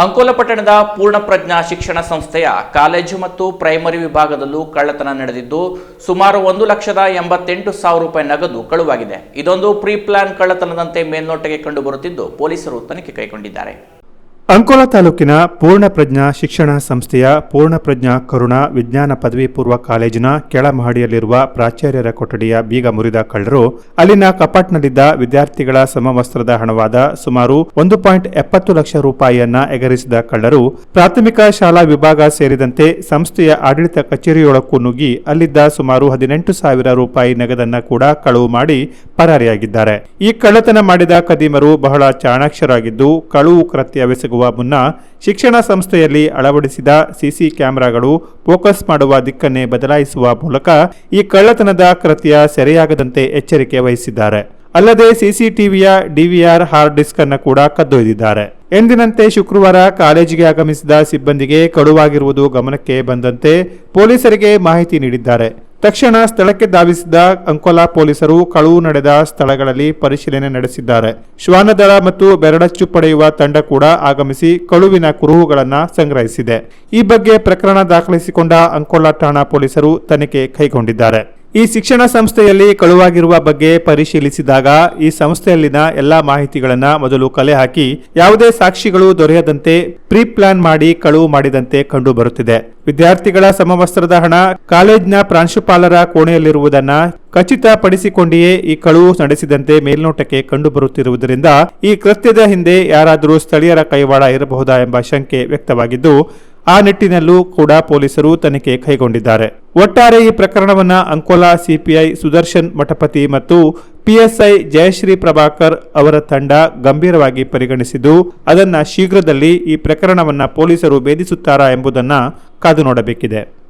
ಅಂಕೋಲ ಪಟ್ಟಣದ ಪೂರ್ಣಪ್ರಜ್ಞಾ ಶಿಕ್ಷಣ ಸಂಸ್ಥೆಯ ಕಾಲೇಜು ಮತ್ತು ಪ್ರೈಮರಿ ವಿಭಾಗದಲ್ಲೂ ಕಳ್ಳತನ ನಡೆದಿದ್ದು, ಸುಮಾರು ಒಂದು ಲಕ್ಷದ ಎಂಬತ್ತೆಂಟು ಸಾವಿರ ರೂಪಾಯಿ ನಗದು ಕಳುವಾಗಿದೆ. ಇದೊಂದು ಪ್ರೀ ಪ್ಲಾನ್ ಕಳ್ಳತನದಂತೆ ಮೇಲ್ನೋಟಕ್ಕೆ ಕಂಡುಬರುತ್ತಿದ್ದು, ಪೊಲೀಸರು ತನಿಖೆ ಕೈಗೊಂಡಿದ್ದಾರೆ. ಅಂಕೋಲ ತಾಲೂಕಿನ ಪೂರ್ಣಪ್ರಜ್ಞಾ ಶಿಕ್ಷಣ ಸಂಸ್ಥೆಯ ಪೂರ್ಣಪ್ರಜ್ಞಾ ಕರುಣ ವಿಜ್ಞಾನ ಪದವಿ ಪೂರ್ವ ಕಾಲೇಜಿನ ಕೆಳಮಹಡಿಯಲ್ಲಿರುವ ಪ್ರಾಚಾರ್ಯರ ಕೊಠಡಿಯ ಬೀಗ ಮುರಿದ ಕಳ್ಳರು, ಅಲ್ಲಿನ ಕಪಾಟ್ನಲ್ಲಿದ್ದ ವಿದ್ಯಾರ್ಥಿಗಳ ಸಮವಸ್ತ್ರದ ಹಣವಾದ ಸುಮಾರು ಒಂದು ಪಾಯಿಂಟ್ ಎಪ್ಪತ್ತು ಲಕ್ಷ ರೂಪಾಯಿಯನ್ನ ಎಗರಿಸಿದ ಕಳ್ಳರು, ಪ್ರಾಥಮಿಕ ಶಾಲಾ ವಿಭಾಗ ಸೇರಿದಂತೆ ಸಂಸ್ಥೆಯ ಆಡಳಿತ ಕಚೇರಿಯೊಳಕ್ಕೂ ನುಗ್ಗಿ ಅಲ್ಲಿದ್ದ ಸುಮಾರು ಹದಿನೆಂಟು ಸಾವಿರ ರೂಪಾಯಿ ನಗದನ್ನ ಕೂಡ ಕಳುವು ಮಾಡಿ ಪರಾರಿಯಾಗಿದ್ದಾರೆ. ಈ ಕಳ್ಳತನ ಮಾಡಿದ ಕದೀಮರು ಬಹಳ ಚಾಣಾಕ್ಷರಾಗಿದ್ದು, ಕಳುವು ಕೃತ್ಯವೆಸಗುವ ಮುನ್ನ ಶಿಕ್ಷಣ ಸಂಸ್ಥೆಯಲ್ಲಿ ಅಳವಡಿಸಿದ ಸಿಸಿ ಕ್ಯಾಮೆರಾಗಳು ಫೋಕಸ್ ಮಾಡುವ ದಿಕ್ಕನ್ನೇ ಬದಲಾಯಿಸುವ ಮೂಲಕ ಈ ಕಳ್ಳತನದ ಕೃತ್ಯ ಸೆರೆಯಾಗದಂತೆ ಎಚ್ಚರಿಕೆ ವಹಿಸಿದ್ದಾರೆ. ಅಲ್ಲದೆ ಸಿಸಿಟಿವಿಯ ಡಿವಿಆರ್ ಹಾರ್ಡ್ ಡಿಸ್ಕ್ ಅನ್ನು ಕೂಡ ಕದ್ದೊಯ್ದಿದ್ದಾರೆ. ಎಂದಿನಂತೆ ಶುಕ್ರವಾರ ಕಾಲೇಜಿಗೆ ಆಗಮಿಸಿದ ಸಿಬ್ಬಂದಿಗೆ ಕಡುವಾಗಿರುವುದು ಗಮನಕ್ಕೆ ಬಂದಂತೆ ಪೊಲೀಸರಿಗೆ ಮಾಹಿತಿ ನೀಡಿದ್ದಾರೆ. ತಕ್ಷಣ ಸ್ಥಳಕ್ಕೆ ಧಾವಿಸಿದ ಅಂಕೋಲಾ ಪೊಲೀಸರು ಕಳುವು ನಡೆದ ಸ್ಥಳಗಳಲ್ಲಿ ಪರಿಶೀಲನೆ ನಡೆಸಿದ್ದಾರೆ. ಶ್ವಾನದಳ ಮತ್ತು ಬೆರಡಚ್ಚು ಪಡೆಯುವ ತಂಡ ಕೂಡ ಆಗಮಿಸಿ ಕಳುವಿನ ಕುರುಹುಗಳನ್ನು ಸಂಗ್ರಹಿಸಿದೆ. ಈ ಬಗ್ಗೆ ಪ್ರಕರಣ ದಾಖಲಿಸಿಕೊಂಡ ಅಂಕೋಲಾ ಠಾಣಾ ಪೊಲೀಸರು ತನಿಖೆ ಕೈಗೊಂಡಿದ್ದಾರೆ. ಈ ಶಿಕ್ಷಣ ಸಂಸ್ಥೆಯಲ್ಲಿ ಕಳುವಾಗಿರುವ ಬಗ್ಗೆ ಪರಿಶೀಲಿಸಿದಾಗ ಈ ಸಂಸ್ಥೆಯಲ್ಲಿನ ಎಲ್ಲಾ ಮಾಹಿತಿಗಳನ್ನು ಮೊದಲು ಕಲೆ ಹಾಕಿ ಯಾವುದೇ ಸಾಕ್ಷಿಗಳು ದೊರೆಯದಂತೆ ಪ್ರೀ ಪ್ಲಾನ್ ಮಾಡಿ ಕಳುವು ಮಾಡಿದಂತೆ ಕಂಡು ಬರುತ್ತಿದೆ. ವಿದ್ಯಾರ್ಥಿಗಳ ಸಮವಸ್ತ್ರದ ಹಣ ಕಾಲೇಜ್ನ ಪ್ರಾಂಶುಪಾಲರ ಕೋಣೆಯಲ್ಲಿರುವುದನ್ನ ಖಚಿತಪಡಿಸಿಕೊಂಡಿಯೇ ಈ ಕಳುವು ನಡೆಸಿದಂತೆ ಮೇಲ್ನೋಟಕ್ಕೆ ಕಂಡುಬರುತ್ತಿರುವುದರಿಂದ ಈ ಕೃತ್ಯದ ಹಿಂದೆ ಯಾರಾದರೂ ಸ್ಥಳೀಯರ ಕೈವಾಡ ಇರಬಹುದಾ ಎಂಬ ಶಂಕೆ ವ್ಯಕ್ತವಾಗಿದ್ದು ಆ ನಿಟ್ಟಿನಲ್ಲೂ ಕೂಡ ಪೊಲೀಸರು ತನಿಖೆ ಕೈಗೊಂಡಿದ್ದಾರೆ. ಒಟ್ಟಾರೆ ಈ ಪ್ರಕರಣವನ್ನ ಅಂಕೋಲಾ ಸಿಪಿಐ ಸುದರ್ಶನ್ ಮಠಪತಿ ಮತ್ತು ಪಿಎಸ್ಐ ಜಯಶ್ರೀ ಪ್ರಭಾಕರ್ ಅವರ ತಂಡ ಗಂಭೀರವಾಗಿ ಪರಿಗಣಿಸಿದ್ದು, ಅದನ್ನು ಶೀಘ್ರದಲ್ಲಿ ಈ ಪ್ರಕರಣವನ್ನ ಪೊಲೀಸರು ಭೇದಿಸುತ್ತಾರಾ ಎಂಬುದನ್ನ ಕಾದು ನೋಡಬೇಕಿದೆ.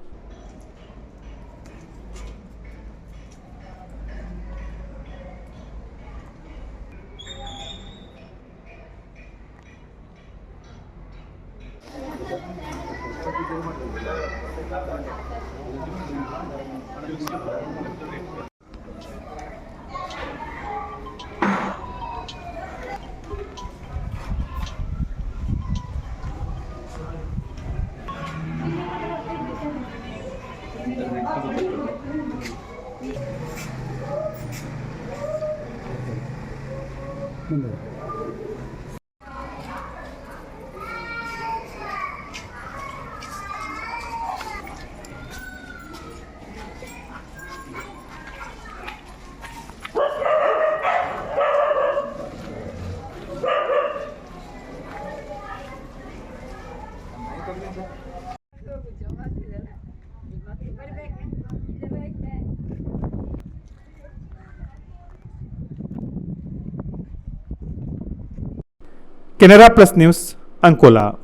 네. Canara plus news Ankola